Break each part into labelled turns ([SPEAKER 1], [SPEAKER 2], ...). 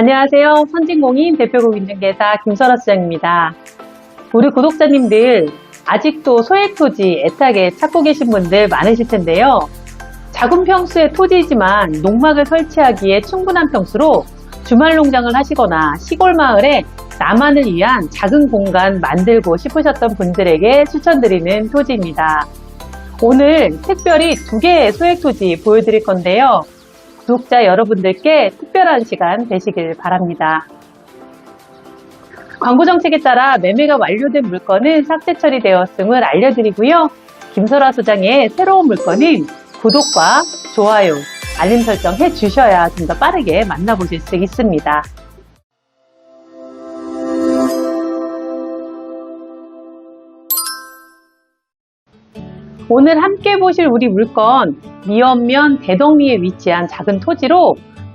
[SPEAKER 1] 안녕하세요. 선진공인 대표공인중개사 김설아 수장입니다. 우리 구독자님들 아직도 소액 토지 애타게 찾고 계신 분들 많으실 텐데요. 작은 평수의 토지이지만 농막을 설치하기에 충분한 평수로 주말 농장을 하시거나 시골 마을에 나만을 위한 작은 공간 만들고 싶으셨던 분들에게 추천드리는 토지입니다. 오늘 특별히 두 개의 소액 토지 보여드릴 건데요. 구독자 여러분들께 특별한 시간 되시길 바랍니다. 광고 정책에 따라 매매가 완료된 물건은 삭제 처리되었음을 알려드리고요. 김설아 소장의 새로운 물건은 구독과 좋아요, 알림 설정 해 주셔야 좀 더 빠르게 만나보실 수 있습니다. 오늘 함께 보실 우리 물건 미연면 대덕리에 위치한 작은 토지로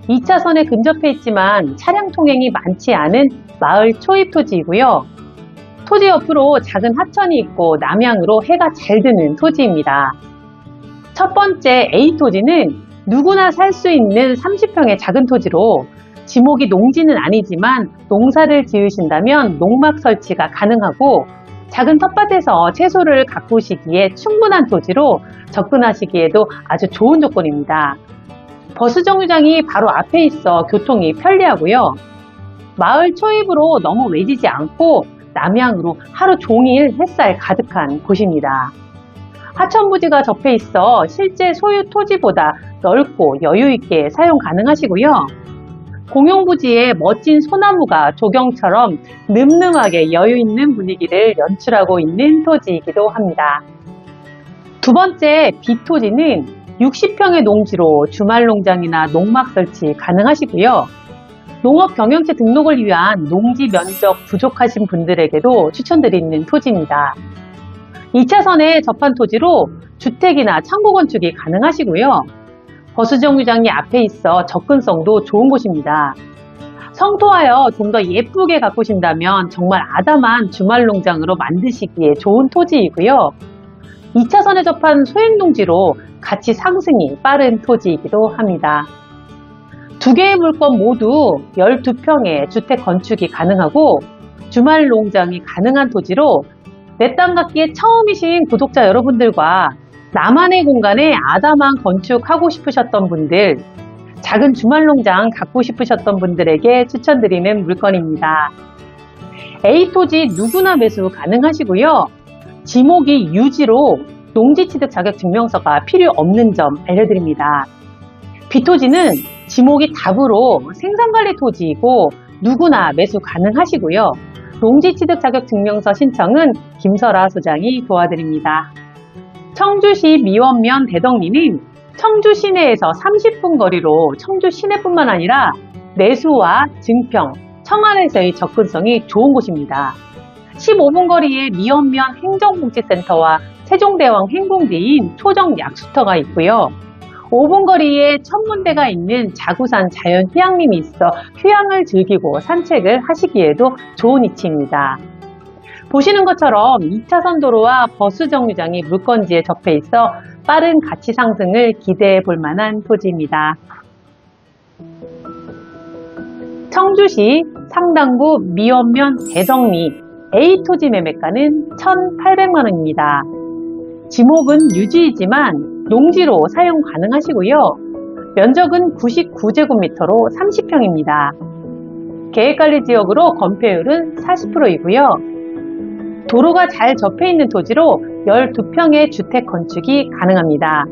[SPEAKER 1] 2차선에 근접해 있지만 차량 통행이 많지 않은 마을 초입 토지이고요. 토지 옆으로 작은 하천이 있고 남향으로 해가 잘 드는 토지입니다. 첫 번째 A 토지는 누구나 살 수 있는 30평의 작은 토지로 지목이 농지는 아니지만 농사를 지으신다면 농막 설치가 가능하고 작은 텃밭에서 채소를 가꾸시기에 충분한 토지로 접근하시기에도 아주 좋은 조건입니다. 버스 정류장이 바로 앞에 있어 교통이 편리하고요. 마을 초입으로 너무 외지지 않고 남향으로 하루 종일 햇살 가득한 곳입니다. 하천 부지가 접해 있어 실제 소유 토지보다 넓고 여유 있게 사용 가능하시고요. 공용 부지에 멋진 소나무가 조경처럼 늠름하게 여유 있는 분위기를 연출하고 있는 토지이기도 합니다. 두 번째 B토지는 60평의 농지로 주말 농장이나 농막 설치 가능하시고요. 농업 경영체 등록을 위한 농지 면적 부족하신 분들에게도 추천드리는 토지입니다. 2차선에 접한 토지로 주택이나 창고 건축이 가능하시고요. 버스 정류장이 앞에 있어 접근성도 좋은 곳입니다. 성토하여 좀 더 예쁘게 가꾸신다면 정말 아담한 주말 농장으로 만드시기에 좋은 토지이고요. 2차선에 접한 소액 농지로 가치 상승이 빠른 토지이기도 합니다. 두 개의 물건 모두 12평의 주택 건축이 가능하고 주말 농장이 가능한 토지로 내 땅 갖기에 처음이신 구독자 여러분들과 나만의 공간에 아담한 건축하고 싶으셨던 분들, 작은 주말 농장 갖고 싶으셨던 분들에게 추천드리는 물건입니다. A 토지 누구나 매수 가능하시고요. 지목이 유지로 농지 취득 자격 증명서가 필요 없는 점 알려드립니다. B 토지는 지목이 답으로 생산관리 토지이고 누구나 매수 가능하시고요. 농지 취득 자격 증명서 신청은 김설아 소장이 도와드립니다. 청주시 미원면 대덕리는 청주 시내에서 30분 거리로 청주 시내뿐만 아니라 내수와 증평, 청안에서의 접근성이 좋은 곳입니다. 15분 거리에 미원면 행정복지센터와 세종대왕 행궁지인 초정 약수터가 있고요. 5분 거리에 천문대가 있는 자구산 자연휴양림이 있어 휴양을 즐기고 산책을 하시기에도 좋은 위치입니다. 보시는 것처럼 2차선 도로와 버스 정류장이 물건지에 접해 있어 빠른 가치 상승을 기대해 볼 만한 토지입니다. 청주시 상당구 미원면 대덕리 A 토지 매매가는 1,800만 원입니다. 지목은 유지이지만 농지로 사용 가능하시고요. 면적은 99제곱미터로 30평입니다. 계획관리 지역으로 건폐율은 40%이고요. 도로가 잘 접해 있는 토지로 12평의 주택 건축이 가능합니다.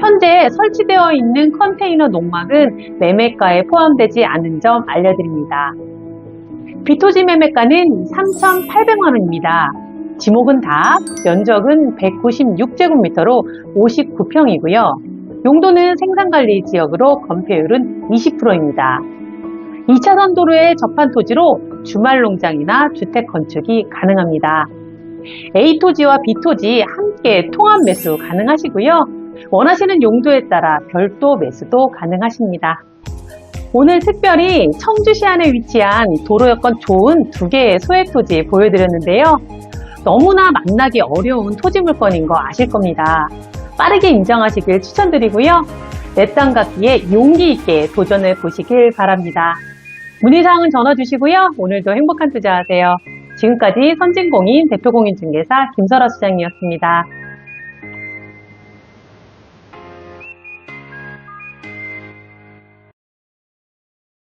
[SPEAKER 1] 현재 설치되어 있는 컨테이너 농막은 매매가에 포함되지 않은 점 알려드립니다. 비토지 매매가는 3,800만원입니다. 지목은 다, 면적은 196제곱미터로 59평이고요. 용도는 생산관리 지역으로 건폐율은 20%입니다. 2차선 도로에 접한 토지로 주말 농장이나 주택 건축이 가능합니다. A 토지와 B 토지 함께 통합 매수 가능하시고요. 원하시는 용도에 따라 별도 매수도 가능하십니다. 오늘 특별히 청주시 안에 위치한 도로 여건 좋은 두 개의 소액 토지 보여드렸는데요. 너무나 만나기 어려운 토지 물건인 거 아실 겁니다. 빠르게 인정하시길 추천드리고요. 내 땅 갖기에 용기 있게 도전해 보시길 바랍니다. 문의사항은 전화 주시고요. 오늘도 행복한 투자하세요. 지금까지 선진공인 대표공인중개사 김설아 수장이었습니다.